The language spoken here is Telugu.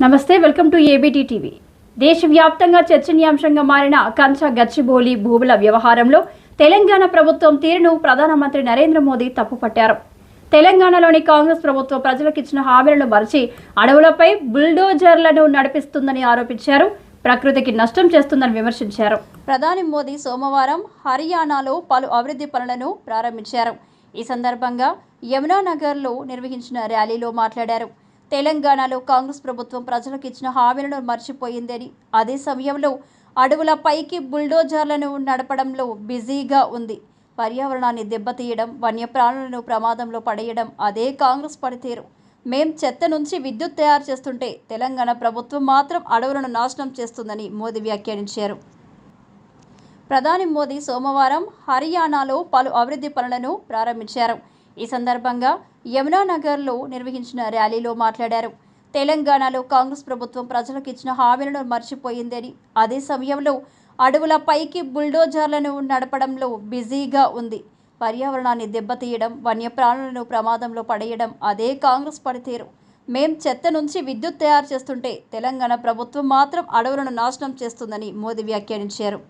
నమస్తే వెల్కమ్ టు ఏబిటి టీవీ దేశవ్యాప్తంగా చర్చనీయాంశంగా మారిన కంచ గచ్చిబోలి భూముల వ్యవహారంలో తెలంగాణ ప్రభుత్వం తీరును ప్రధానమంత్రి నరేంద్ర మోదీ తప్పుపట్టారు. తెలంగాణలోని కాంగ్రెస్ ప్రభుత్వం ప్రజలకిచ్చిన హామీలను మరిచి అడవులపై బుల్డోజర్లను నడిపిస్తుందని ఆరోపించారు. ప్రకృతికి నష్టం చేస్తుందని విమర్శించారు. ప్రధాని మోదీ సోమవారం హర్యానాలో పలు అభివృద్ధి పనులను ప్రారంభించారు. ఈ సందర్భంగా యమునానగర్లో నిర్వహించిన ర్యాలీలో మాట్లాడారు. తెలంగాణలో కాంగ్రెస్ ప్రభుత్వం ప్రజలకు ఇచ్చిన హామీలను మర్చిపోయిందని. అదే సమయంలో అడవుల పైకి బుల్డోజర్లను నడపడంలో బిజీగా ఉంది. పర్యావరణాన్ని దెబ్బతీయడం వన్యప్రాణులను ప్రమాదంలో పడేయడం అదే కాంగ్రెస్ పనితీరు. మేం చెత్త నుంచి విద్యుత్ తయారు చేస్తుంటే తెలంగాణ ప్రభుత్వం మాత్రం అడవులను నాశనం చేస్తుందని మోదీ వ్యాఖ్యానించారు. ప్రధాని మోదీ సోమవారం హర్యానాలో పలు అభివృద్ధి పనులను ప్రారంభించారు. ఈ సందర్భంగా యమునానగర్లో నిర్వహించిన ర్యాలీలో మాట్లాడారు. తెలంగాణలో కాంగ్రెస్ ప్రభుత్వం ప్రజలకు ఇచ్చిన హామీలను మర్చిపోయిందని అదే సమయంలో అడవుల పైకి బుల్డోజర్లను నడపడంలో బిజీగా ఉంది. పర్యావరణాన్ని దెబ్బతీయడం వన్యప్రాణులను ప్రమాదంలో పడేయడం అదే కాంగ్రెస్ పనితీరు. మేం చెత్త నుంచి విద్యుత్ తయారు చేస్తుంటే తెలంగాణ ప్రభుత్వం మాత్రం అడవులను నాశనం చేస్తుందని మోదీ వ్యాఖ్యానించారు.